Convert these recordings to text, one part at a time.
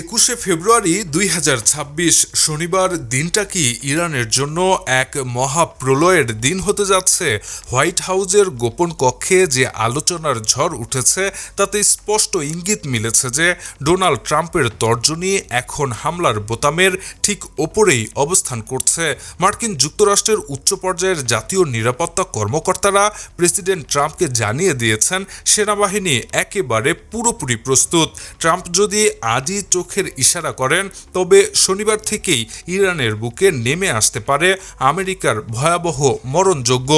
একুশে ফেব্রুয়ারি দুই হাজার ছাব্বিশ শনিবার দিনটা কি ইরানের জন্য এক মহাপ্রলয়ের দিন হতে যাচ্ছে? হোয়াইট হাউজের গোপন কক্ষে যে আলোচনার ঝড় উঠেছে, তাতে স্পষ্ট ইঙ্গিত মিলেছে যে ডোনাল্ড ট্রাম্পের তর্জনী এখন হামলার বোতামের ঠিক ওপরেই অবস্থান করছে। মার্কিন যুক্তরাষ্ট্রের উচ্চ পর্যায়ের জাতীয় নিরাপত্তা কর্মকর্তারা প্রেসিডেন্ট ট্রাম্পকে জানিয়ে দিয়েছেন, সেনাবাহিনী একেবারে পুরোপুরি প্রস্তুত। ট্রাম্প যদি আজই চোখের ইশারা করেন। তবে শনিবার থেকেই ইরানের বুকে নেমে আসতে পারে আমেরিকার ভয়াবহ মরণযোগ্য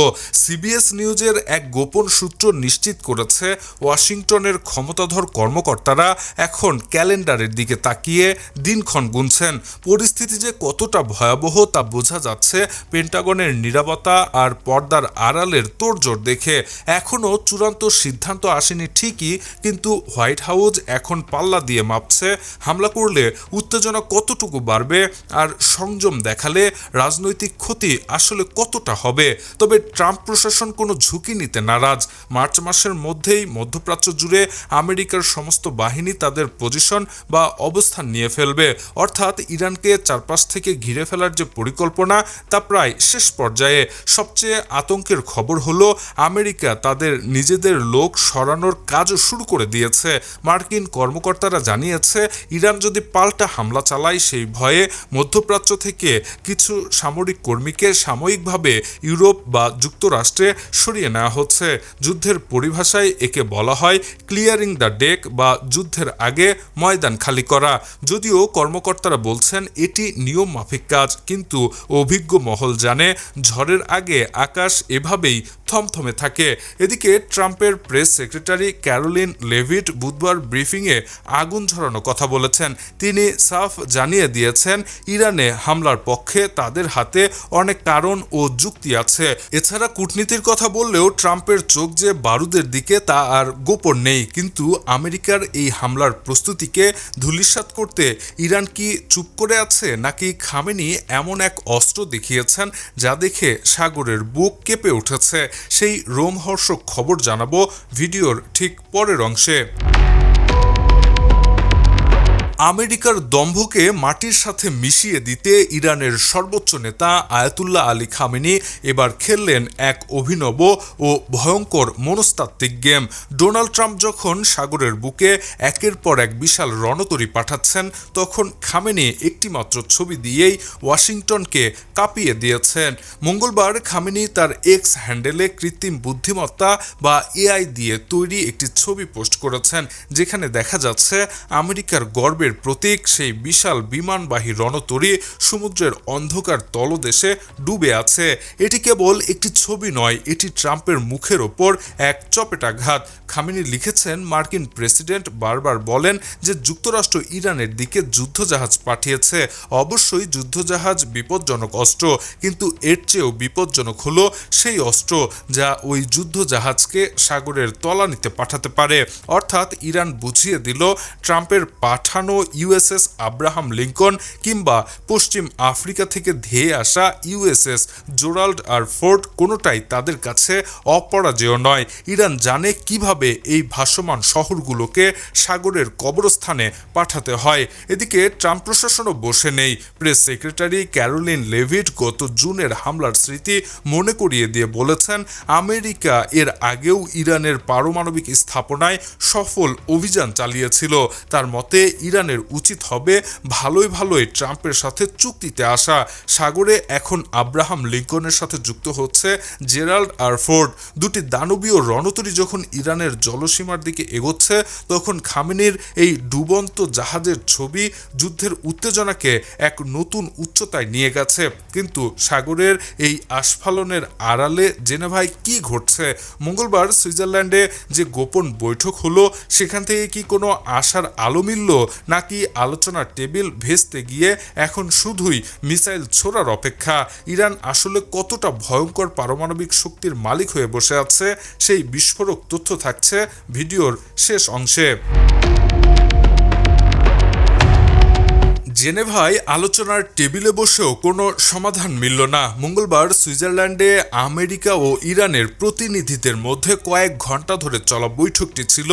সিবিএস নিউজের এক গোপন সূত্র নিশ্চিত করেছে, ওয়াশিংটনের ক্ষমতাধর কর্মকর্তারা এখন ক্যালেন্ডারের দিকে তাকিয়ে দিনক্ষণ গুনছেন। পরিস্থিতি যে কতটা ভয়াবহ তা বোঝা যাচ্ছে পেন্টাগনের নিরাপত্তা আর পর্দার আড়ালের তোড়জোড় দেখে। এখনও চূড়ান্ত সিদ্ধান্ত আসেনি ঠিকই, কিন্তু হোয়াইট হাউস এখন পাল্লা দিয়ে মাপছে হামলা করলে উত্তেজনা কতটুকু বাড়বে আর সংযম দেখালে রাজনৈতিক ক্ষতি আসলে কতটা হবে? তবে ট্রাম্প প্রশাসন কোনো ঝুঁকি নিতে নারাজ। মার্চ মাসের মধ্যেই মধ্যপ্রাচ্য জুড়ে আমেরিকার সমস্ত বাহিনী তাদের পজিশন বা অবস্থান নিয়ে ফেলবে। অর্থাৎ ইরানকে চারপাশ থেকে ঘিরে ফেলার যে পরিকল্পনা, তা প্রায় শেষ পর্যায়ে। সবচেয়ে আতঙ্কের খবর হলো, আমেরিকা তাদের নিজেদের লোক সরানোর কাজও শুরু করে দিয়েছে। মার্কিন কর্মকর্তারা জানিয়েছে, ইরান যদি পাল্টা হামলা চালায়, সেই ভয়ে মধ্যপ্রাচ্য থেকে কিছু সামরিক কর্মীকে সাময়িকভাবে ইউরোপ বা যুক্তরাষ্ট্রে সরিয়ে নেওয়া হচ্ছে। যুদ্ধের পরিভাষায় একে বলা হয় ক্লিয়ারিং দ্য ডেক বা যুদ্ধের আগে ময়দান খালি করা। যদিও কর্মকর্তারা বলছেন, এটি নিয়ম মাফিক কাজ, কিন্তু অভিজ্ঞ মহল জানে ঝড়ের আগে আকাশ এভাবেই থমথমে থাকে। এদিকে ট্রাম্পের প্রেস সেক্রেটারি ক্যারোলিন লেভিট বুধবার ব্রিফিংয়ে আগুন ঝরানো কথা বলেছেন। তিনি সাফ জানিয়ে দিয়েছেন, ইরানে হামলার পক্ষে তাদের হাতে অনেক কারণ ও যুক্তি আছে। এছাড়া কূটনীতির কথা বললেও ট্রাম্পের চোখ যে বারুদের দিকে তা আর গোপন নেই। কিন্তু আমেরিকার এই হামলার প্রস্তুতিকে ধূলিসাৎ করতে ইরান কি চুপ করে আছে নাকি খামেনি এমন এক অস্ত্র দেখিয়েছেন যা দেখে সাগরের বুক কেঁপে উঠেছে। সেই রোমহর্ষক খবর জানাব ভিডিওর ঠিক পরের অংশে। আমেরিকার দম্ভকে মাটির সাথে মিশিয়ে দিতে ইরানের সর্বোচ্চ নেতা আয়াতুল্লাহ আলী খামেনি এবার খেললেন এক অভিনব ও ভয়ঙ্কর মনস্তাত্ত্বিক গেম। ডোনাল্ড ট্রাম্প যখন সাগরের বুকে একের পর এক বিশাল রণতরী পাঠাচ্ছেন, তখন খামেনি একটিমাত্র ছবি দিয়েই ওয়াশিংটনকে কাঁপিয়ে দিয়েছেন। মঙ্গলবার খামেনি তার এক্স হ্যান্ডেলে কৃত্রিম বুদ্ধিমত্তা বা এআই দিয়ে তৈরি একটি ছবি পোস্ট করেছেন, যেখানে দেখা যাচ্ছে আমেরিকার গর্বের গর্বের প্রতীক, সেই বিশাল বিমানবাহী রণতরী সমুদ্রের অন্ধকার তলদেশে ডুবে আছে। এটি কেবল একটি ছবি নয়, এটি ট্রাম্পের মুখের ওপর এক চপেটাঘাত। খামিনি লিখেছেন, মার্কিন প্রেসিডেন্ট বারবার বলেন যে যুক্তরাষ্ট্র ইরানের দিকে যুদ্ধজাহাজ পাঠিয়েছে। অবশ্যই যুদ্ধজাহাজ বিপজ্জনক অস্ত্র, কিন্তু এর চেয়েও বিপজ্জনক হলো সেই অস্ত্র যা ওই যুদ্ধজাহাজকে সাগরের তলানিতে পাঠাতে পারে। অর্থাৎ ইরান বুঝিয়ে দিল, ট্রাম্পের পাঠানো ইউএসএস আব্রাহাম লিঙ্কন কিংবা পশ্চিম আফ্রিকা থেকে ধেয়ে আসা ইউএসএস জোরাল্ড আর ফোর্ট কোনোটাই তাদের কাছে অপরাজেয় নয়। ইরান জানে কীভাবে এই ভাসমান শহরগুলোকে সাগরের কবরস্থানে পাঠাতে হয়। এদিকে ট্রাম্প প্রশাসনও বসে নেই। প্রেস সেক্রেটারি ক্যারোলিন লেভিট গত জুনের হামলার স্মৃতি মনে করিয়ে দিয়ে বলেছেন, আমেরিকা এর আগেও ইরানের পারমাণবিক স্থাপনায় সফল অভিযান চালিয়েছিল। তার মতে ইরানের উচিত হবে ভালোই ভালোই ট্রাম্পের সাথে চুক্তিতে আসা। সাগরে এখন আব্রাহাম লিঙ্কনের সাথে যুক্ত হচ্ছে জেরাল্ড আর ফোর্ড। দুটি দানবীয় রণতরী যখন ইরানের জলসীমার দিকে এগোচ্ছে, তখন খামেনির এই ডুবন্ত জাহাজের ছবি যুদ্ধের উত্তেজনাকে এক নতুন উচ্চতায় নিয়ে গেছে। কিন্তু সাগরের এই আস্ফালনের আড়ালে জেনেভায় কি ঘটছে? মঙ্গলবার সুইজারল্যান্ডে যে গোপন বৈঠক হলো, সেখান থেকে কি কোনো আশার আলো মিলল নাকি আলোচনার টেবিল ভেস্তে গিয়ে এখন শুধুই মিসাইল ছোড়ার অপেক্ষা? ইরান আসলে কতটা ভয়ঙ্কর পারমাণবিক শক্তির মালিক হয়ে বসে আছে? সেই বিস্ফোরক তথ্য থাকছে ভিডিওর শেষ অংশে। জেনেভায় আলোচনার টেবিলে বসেও কোনো সমাধান মিলল না। মঙ্গলবার সুইজারল্যান্ডে আমেরিকা ও ইরানের প্রতিনিধিদের মধ্যে কয়েক ঘণ্টা ধরে চলা বৈঠকটি ছিল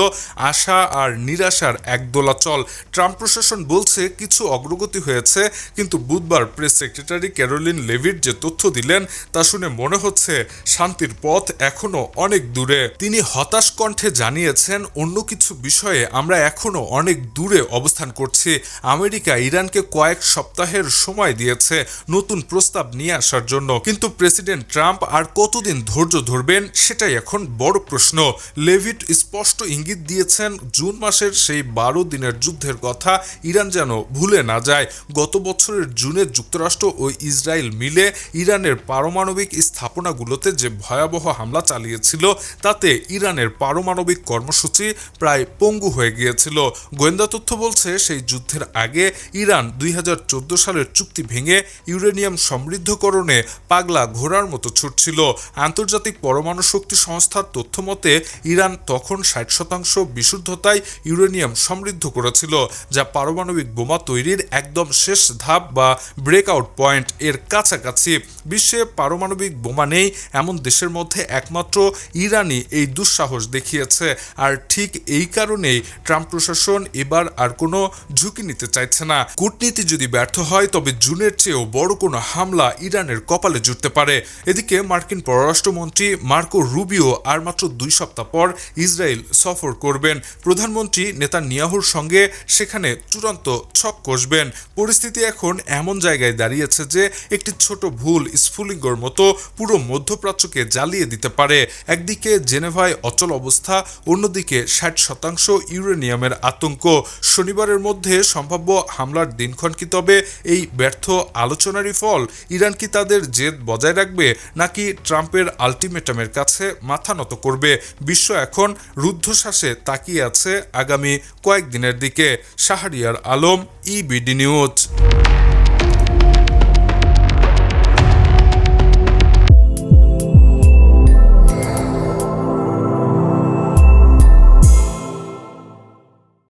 আশা আর নিরাশার এক দোলাচল ট্রাম্প প্রশাসন বলছে কিছু অগ্রগতি হয়েছে, কিন্তু বুধবার প্রেস সেক্রেটারি ক্যারোলিন লেভিট যে তথ্য দিলেন তা শুনে মনে হচ্ছে শান্তির পথ এখনও অনেক দূরে। তিনি হতাশ কণ্ঠে জানিয়েছেন, অন্য কিছু বিষয়ে আমরা এখনও অনেক দূরে অবস্থান করছি। আমেরিকা ইরানকে কয়েক সপ্তাহের সময় দিয়েছে নতুন প্রস্তাব নিয়ে আসার জন্য। কিন্তু প্রেসিডেন্ট ট্রাম্প আর কতদিন ধৈর্য ধরবেন সেটাই এখন বড় প্রশ্ন। লেভিট স্পষ্ট ইঙ্গিত দিয়েছেন জুন মাসের সেই বারো দিনের যুদ্ধের কথা ইরান যেন ভুলে না যায়। গত বছরের জুনে যুক্তরাষ্ট্র ও ইসরায়েল মিলে ইরানের পারমাণবিক স্থাপনাগুলোতে যে ভয়াবহ হামলা চালিয়েছিল, তাতে ইরানের পারমাণবিক কর্মসূচি প্রায় পঙ্গু হয়ে গিয়েছিল। গোয়েন্দা তথ্য বলছে, সেই যুদ্ধের আগে ইরান দুই হাজার চোদ্দ সালের চুক্তি ভেঙে ইউরেনিয়াম সমৃদ্ধকরণে পাগলা ঘোড়ার মতো ছুটছিল। আন্তর্জাতিক পরমাণু শক্তি সংস্থার তথ্য মতে, ইরান তখন ষাট শতাংশ বিশুদ্ধতায় ইউরেনিয়াম সমৃদ্ধ করেছিল, যা পারমাণবিক বোমা তৈরির একদম শেষ ধাপ বা ব্রেকআউট পয়েন্ট। এর কাছাকাছি বিশ্বে পারমাণবিক বোমা নেই, এমন দেশের মধ্যে একমাত্র ইরানই এই দুঃসাহস দেখিয়েছে। আর ঠিক এই কারণেই ট্রাম্প প্রশাসন এবার আর কোনো ঝুঁকি নিতে চাইছে না। কূটনীতি যদি ব্যর্থ হয়, তবে জুনের চেয়েও বড় কোনো হামলা ইরানের কপালে জুটতে পারে। এদিকে মার্কিন পররাষ্ট্রমন্ত্রী মার্কো রুবিও আর মাত্র দুই সপ্তাহ পর ইসরায়েল সফর করবেন। প্রধানমন্ত্রী নেতা নিয়াহুর সঙ্গে সেখানে চূড়ান্ত ছক কষবেন। পরিস্থিতি এখন এমন জায়গায় দাঁড়িয়েছে যে একটি ছোট ভুল স্ফুলিঙ্গর মতো পুরো মধ্যপ্রাচ্যকে জ্বালিয়ে দিতে পারে। একদিকে জেনেভায় অচল অবস্থা, অন্যদিকে ষাট শতাংশ ইউরেনিয়ামের আতঙ্ক। শনিবারের মধ্যে সম্ভাব্য হামলার দিনক্ষণ কি তবে এই ব্যর্থ আলোচনারই ফল? ইরান কি তাদের জেদ বজায় রাখবে? নাকি ট্রাম্পের আলটিমেটামের কাছে মাথা নত করবে? বিশ্ব এখন রুদ্ধশ্বাসে তাকিয়ে আছে আগামী কয়েকদিনের দিকে। Shahriar Alam EBD news